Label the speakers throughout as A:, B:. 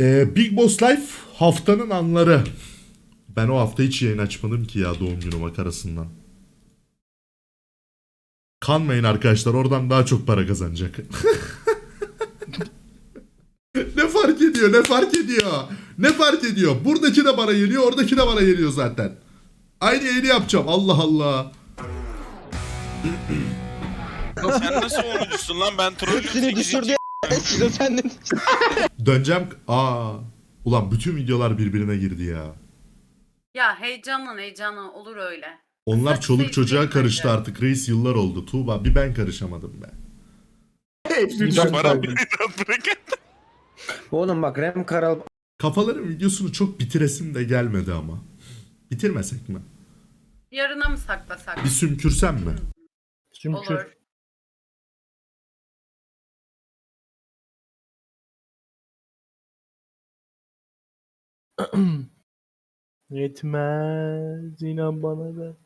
A: Ee, Big Boss Life haftanın anları. Ben o hafta hiç yayın açmadım ki ya doğum günü makarasından. Kanmayın arkadaşlar oradan daha çok para kazanacak. ne fark ediyor ne fark ediyor? Ne fark ediyor? Buradaki de bana geliyor oradaki de bana geliyor zaten. Aynı yayını yapacağım Allah Allah.
B: Sen nasıl onuncusun lan ben trollüm
C: Hepsini
B: 8.
C: düşürdü. Şizo sendin.
A: Döneceğim. Aa. Ulan bütün videolar birbirine girdi ya.
D: Ya heyecanlan heyecanlan olur öyle.
A: Onlar çoluk çocuğa karıştı
D: bence.
A: artık. Reis yıllar oldu. Tuğba bir ben karışamadım be.
B: Bana bir bırakın.
C: Oğlum bak Rem Karal
A: Kafaların videosunu çok bitiresim de gelmedi ama. Bitirmesek mi?
D: Yarına mı saklasak?
A: Bir sümkürsem mi?
D: Olur.
E: Yetmez inan bana da.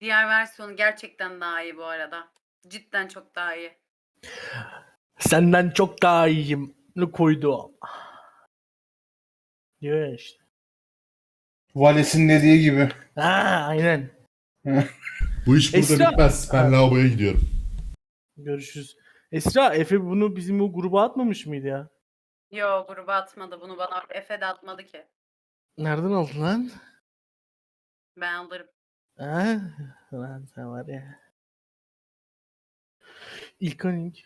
D: Diğer versiyonu gerçekten daha iyi bu arada. Cidden çok daha iyi.
E: Senden çok daha iyiyim. Ne koydu? Diyor ya işte.
F: Vales'in dediği gibi.
E: Ha aynen.
A: Bu iş burada
E: Esra-
A: bitmez. Ben lavaboya gidiyorum.
E: Görüşürüz. Esra Efe bunu bizim o gruba atmamış mıydı ya?
D: Yo gruba atmadı bunu bana Efe de atmadı ki.
E: Nereden aldın lan?
D: Ben alırım.
E: Ha? Lan sen var ya. İlkanik.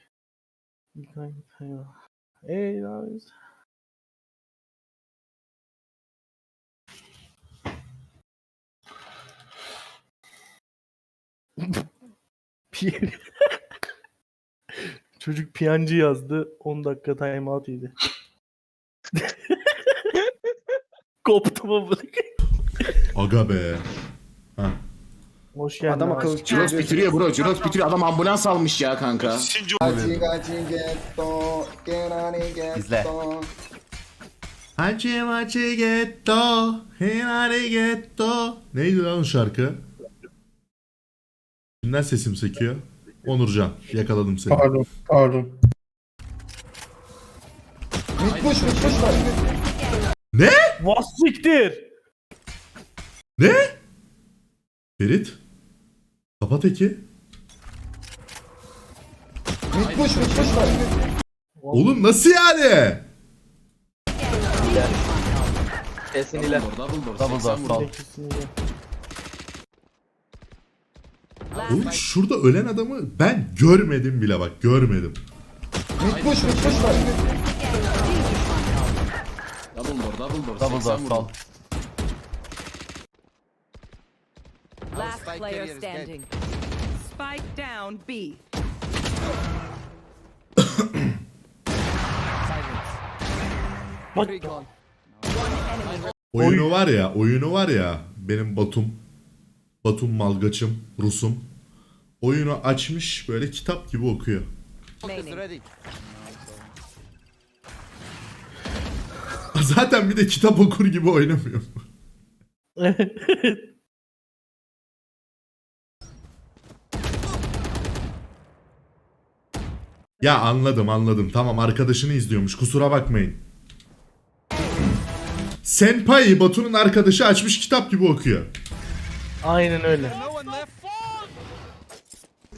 E: İlkanik. Eyvah. Ey lan. Pi- Çocuk piyancı yazdı. 10 dakika timeout yedi. Koptu mu bu?
A: Aga be. Ha.
E: Hoş geldin.
C: adam akıllı
G: Ciroz bitiriyor bro. Ciroz bitiriyor. Adam ambulans almış ya kanka.
H: İzle.
A: Hacı hacı getto. Hinari getto. Neydi lan o şarkı? Kimden sesim sekiyor? Onurcan. Yakaladım seni.
F: Pardon, pardon.
E: Vah siktir.
A: Ne? Ferit. Kapat eki. Oğlum nasıl yani?
C: Kesin ile.
G: Double door.
H: Double door sol.
E: İkisini de.
A: Oğlum şurada ölen adamı ben görmedim bile bak görmedim.
G: Double door. Double door.
H: Double door sol.
I: Last player standing. Spike down B.
E: Bak
A: Oyunu var ya oyunu var ya benim Batum. Batum Malgaçım Rusum. Oyunu açmış böyle kitap gibi okuyor.
I: Remaining.
A: Zaten bir de kitap okur gibi oynamıyor. Ya anladım anladım. Tamam arkadaşını izliyormuş. Kusura bakmayın. Senpai Batu'nun arkadaşı açmış kitap gibi okuyor.
E: aynen öyle.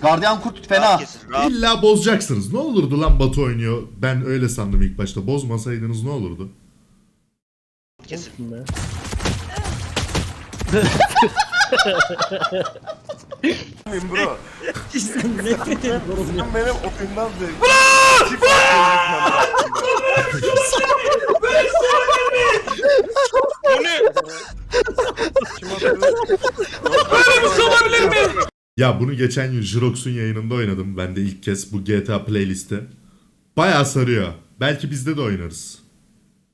H: Gardiyan kurt fena.
A: İlla bozacaksınız. Ne olurdu lan Batu oynuyor. Ben öyle sandım ilk başta. Bozmasaydınız ne olurdu?
E: Olsun be.
B: Bu ne?
A: Ya bunu geçen gün Jirox'un yayınında oynadım. Ben de ilk kez bu GTA playlistte. Bayağı sarıyor. Belki bizde de oynarız.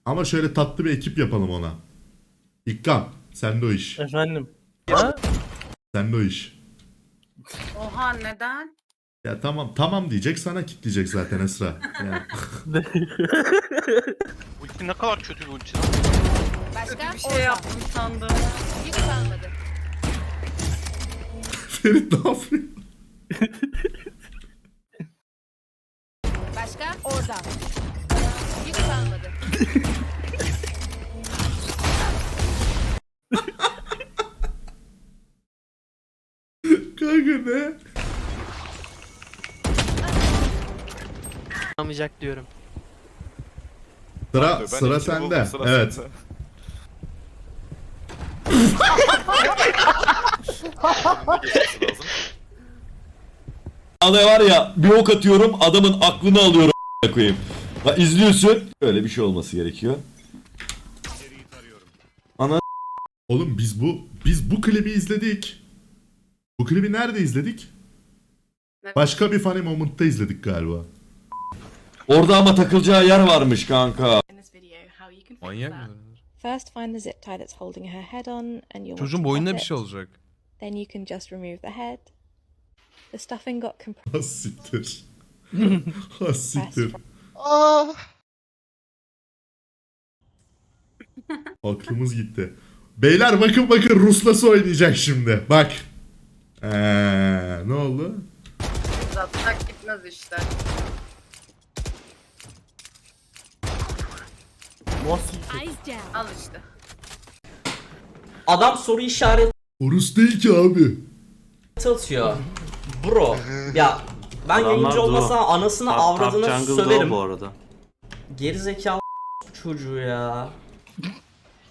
A: Ama şöyle tatlı bir ekip yapalım ona. İkram. Sen de o iş.
E: Efendim. Ha?
A: Sen de o iş.
D: Oha neden?
A: Ya tamam tamam diyecek sana kitleyecek zaten Esra. Yani.
B: Ulti ne kadar kötü bir ulti lan.
D: Bir şey yaptım sandım.
A: Ferit ne yapıyor?
I: Başka? Orada kalmadı.
A: Kanka ne?
C: Yamayacak diyorum.
A: Sıra, Ben sıra sende. sıra evet.
J: sende. Önümde var ya bir ok atıyorum adamın aklını alıyorum koyayım. Ha, izliyorsun. Öyle bir şey olması gerekiyor.
A: Oğlum biz bu biz bu klibi izledik. Bu klibi nerede izledik? Başka bir funny moment'ta izledik galiba.
J: Orada ama takılacağı yer varmış kanka.
B: Manyak mı?
I: First find the zip tie that's holding her head on and you'll
B: Çocuğun boynuna bir şey olacak.
I: Then you can just remove the head. The stuffing got
A: Ha siktir. ha siktir. Aklımız gitti. Beyler bakın bakın Rus nasıl oynayacak şimdi. Bak. Ee, ne oldu?
D: Uzatsak gitmez işte.
E: Nasıl?
D: Al işte.
C: Adam soru işareti
A: Rus değil ki abi.
C: atıyor. Bro. Ya ben yayıncı olmasam anasını avradını söverim. bu arada. Geri zekalı çocuğu ya.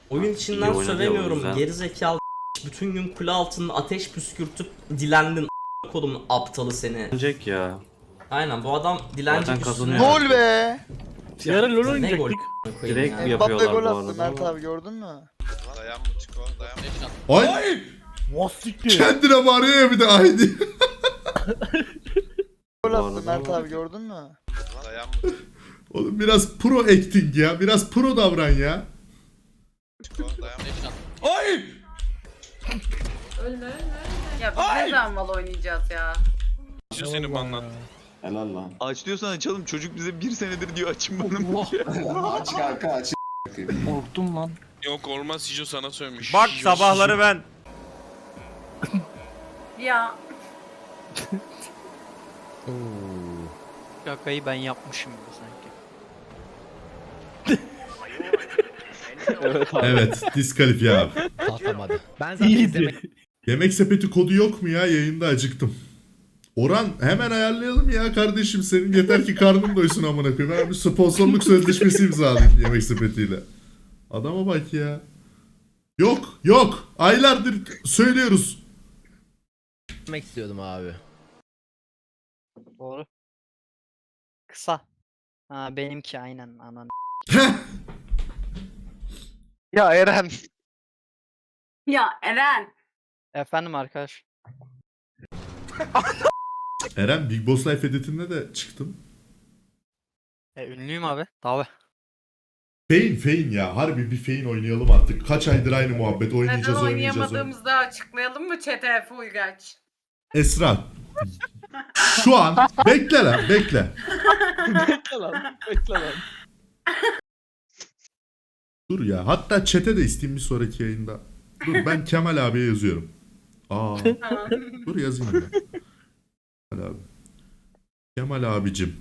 C: Oyun içinden sövemiyorum. Geri zekalı bütün gün kule altında ateş püskürtüp dilendin a** kolumun aptalı seni.
K: Ölecek ya.
C: Aynen bu adam dilenci
K: Zaten
C: üstüne.
K: kazanıyor.
C: Gol
K: be!
E: Ara LoL
C: Ne gol
E: oynayacaktık.
K: Direkt
C: ya.
K: yapıyorlar bu arada.
G: Mert abi gördün mü?
B: Dayan mı Çiko? Dayan mı?
A: Ay
E: Nasıl siktir?
A: kendine bağırıyor ya bir de haydi.
K: Gol attı Mert abi
G: gördün mü?
B: Dayan mı
A: Oğlum biraz pro acting ya. Biraz pro davran ya.
B: Çiko? Dayan mı?
D: Ya biz ne zaman mal oynayacağız ya?
B: Şu seni banlat.
K: Helal lan.
G: Aç diyorsan açalım. Çocuk bize bir senedir diyor açın bana.
F: aç kanka aç.
E: Korktum lan.
B: Yok olmaz Sijo sana sövmüş.
K: Bak sabahları ben.
D: Ya
C: Kakayı ben yapmışım sanki.
A: Evet diskalifiye abi.
C: Kalkamadı. Ben
E: İyiydi.
A: Yemek sepeti kodu yok mu ya? Yayında acıktım. Orhan hemen ayarlayalım ya kardeşim senin yeter ki karnın doysun amına koyayım. Ben bir sponsorluk sözleşmesi imzalayayım yemek sepetiyle. Adama bak ya. Yok yok aylardır söylüyoruz.
C: Demek istiyordum abi.
L: Doğru. Kısa. Ha benimki aynen anan.
K: Ya Eren.
D: ya Eren.
L: Efendim arkadaş.
A: Eren Big Boss Life editinde de çıktın.
L: E, ünlüyüm abi. Tabi.
A: Fein Fein ya harbi bir Fein oynayalım artık. Kaç aydır aynı muhabbet
D: Neden
A: oynayacağız oynayacağız. oynayacağız.
D: oynayamadığımızı da açıklayalım mı chat'e Efe Uygaç?
A: Esra. Şu an bekle lan bekle.
E: Bekle lan. Bekle lan.
A: Dur ya hatta chat'e de isteyeyim bir sonraki yayında. Dur ben Kemal abiye yazıyorum. Aa. Dur yazayım ben. Kemal abi. Kemal abicim.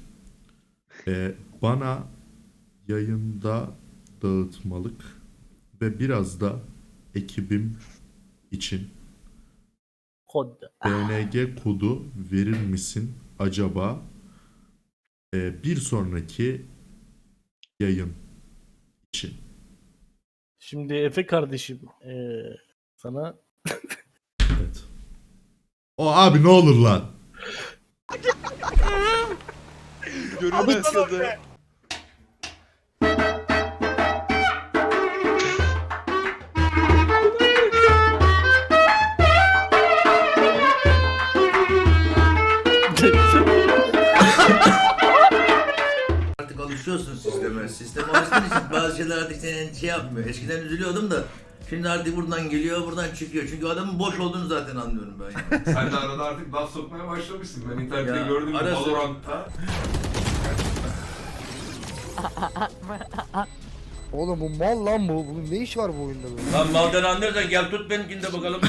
A: e, bana yayında dağıtmalık ve biraz da ekibim için
E: Kod.
A: BNG kodu verir misin acaba? E, bir sonraki yayın için.
E: Şimdi Efe kardeşim. eee, sana
A: Evet. O abi ne olur lan.
G: Görünmez
C: alışıyorsun sisteme. Sistem alıştığın için bazı şeyler artık senin şey yapmıyor. Eskiden üzülüyordum da şimdi artık buradan geliyor buradan çıkıyor. Çünkü adamın boş olduğunu zaten anlıyorum ben. Yani.
K: Sen de arada artık laf sokmaya başlamışsın. Ben internette
C: Ya,
K: gördüm
C: ara sıra-
K: Valorant'ta.
G: Oğlum bu mal lan bu. Bunun ne iş var bu oyunda böyle?
C: Lan maldan anlıyorsan gel tut benimkini de bakalım.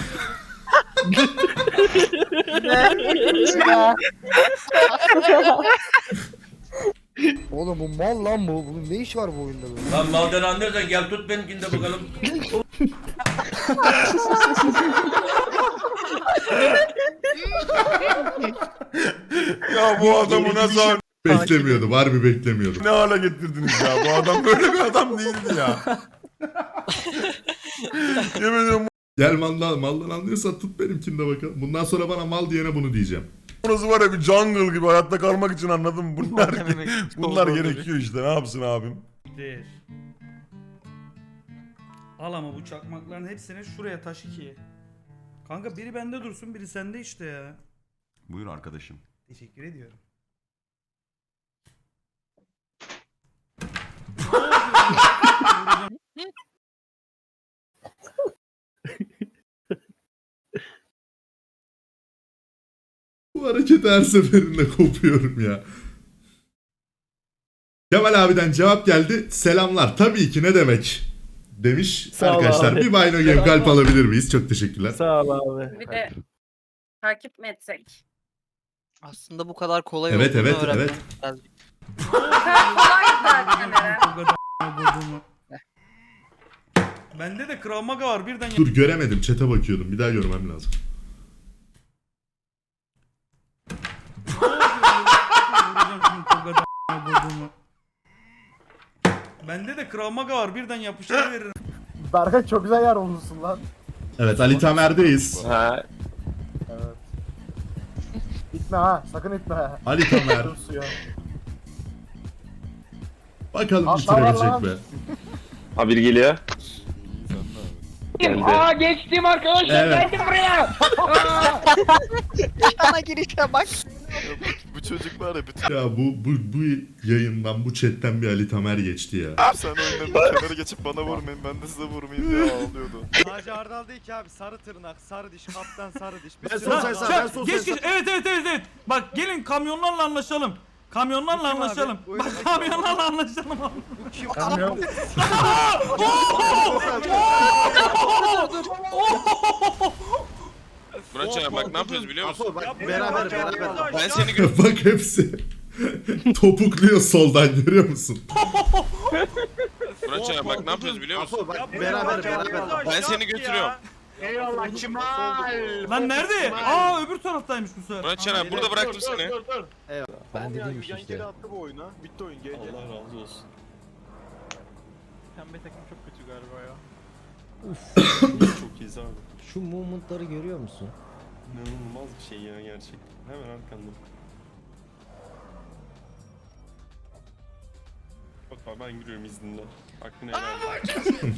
G: Oğlum bu mal lan bu. Bunun ne iş var bu oyunda böyle?
C: Lan maldan anlıyorsan gel tut benimkini de bakalım.
M: Ya bu adamı nasıl
A: Beklemiyordum. Harbi beklemiyordum.
M: ne hale getirdiniz ya? Bu adam böyle bir adam değildi ya. Yemin ediyorum
A: Gel maldan, maldan anlıyorsan tut benimkinde bakalım. Bundan sonra bana mal diyene bunu diyeceğim.
M: Burası var ya bir jungle gibi hayatta kalmak için anladım. Bunlar, bunlar gerekiyor işte. Ne yapsın abim?
E: Değer. Al ama bu çakmakların hepsini şuraya taşı ki. Kanka biri bende dursun biri sende işte ya.
M: Buyur arkadaşım.
E: Teşekkür ediyorum.
A: Bu hareketi her seferinde kopuyorum ya. Kemal abiden cevap geldi. Selamlar. Tabii ki ne demek? Demiş
E: Sağ ol
A: arkadaşlar.
E: abi.
A: Bir Bino Game kalp alabilir miyiz? Çok teşekkürler.
E: Sağ ol abi.
D: Bir de takip mi etsek?
L: Aslında bu kadar kolay
A: Evet,
L: olduğunu
A: evet,
L: öğrenmem
A: evet.
L: lazım.
D: Bu kadar kolay zaten Eren.
E: Bende de Krav Maga var birden
A: Dur göremedim. Çete bakıyordum. Bir daha görmem lazım.
E: Bende de Krav Maga var birden yapıştır veririm.
G: Berkay çok güzel yer olmuşsun lan.
A: Evet Ali Tamer'deyiz.
K: Ha.
G: Evet. İtme ha sakın itme.
A: Ali Tamer.
G: Dur suya.
A: Bakalım
G: Atla
A: bitirebilecek
G: lan.
A: mi?
K: Habir geliyor.
L: Aa geçtim arkadaşlar
A: Evet.
L: geldim buraya. Ana girişe bak.
B: Bu çocuk var ya bütün
A: Ya bu, bu, bu yayından, bu chatten bir Ali Tamer geçti ya.
B: sen oyunlarında kenara geçip bana vurmayın ben de size vurmayayım diye ağlıyordu.
K: Hacı Ardal değil ki abi sarı tırnak, sarı diş, kaptan sarı diş.
G: Ben sol saysan ben sol
E: Geç
G: saysan.
E: geç evet evet evet evet. Bak gelin kamyonlarla anlaşalım. Kamyonlarla
K: Bu kim abi?
E: anlaşalım.
K: Bu
E: Bak
K: kim?
E: kamyonlarla anlaşalım.
G: Kamyon.
B: Muratcan bak ne yapıyoruz biliyor musun?
G: Apo bak beraber beraber.
B: Ben seni gö-
A: Bak hepsi topukluyor soldan görüyor musun?
B: Muratcan bak ne yapıyoruz biliyor musun?
G: Apo bak beraber beraber.
B: Ben seni götürüyorum.
K: Eyvallah Kemal.
E: Lan nerede? Aa öbür taraftaymış bu sefer.
B: Muratcan abi burada bıraktım seni.
G: Ben dediğim iş işte.
K: attı bu oyuna. Bitti oyun GG.
B: Allah razı olsun.
K: Pembe takım çok kötü galiba ya.
B: Çok iyiyiz abi.
G: Şu movement'ları görüyor musun?
B: İnanılmaz bir şey ya gerçekten. Hemen arkanda. Bak abi ben giriyorum izninle. Hakkını helal.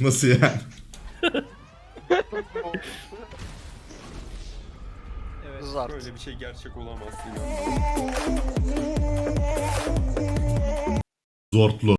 A: Nasıl yani?
L: Zart.
B: Böyle bir şey gerçek olamaz.
A: Zortlu.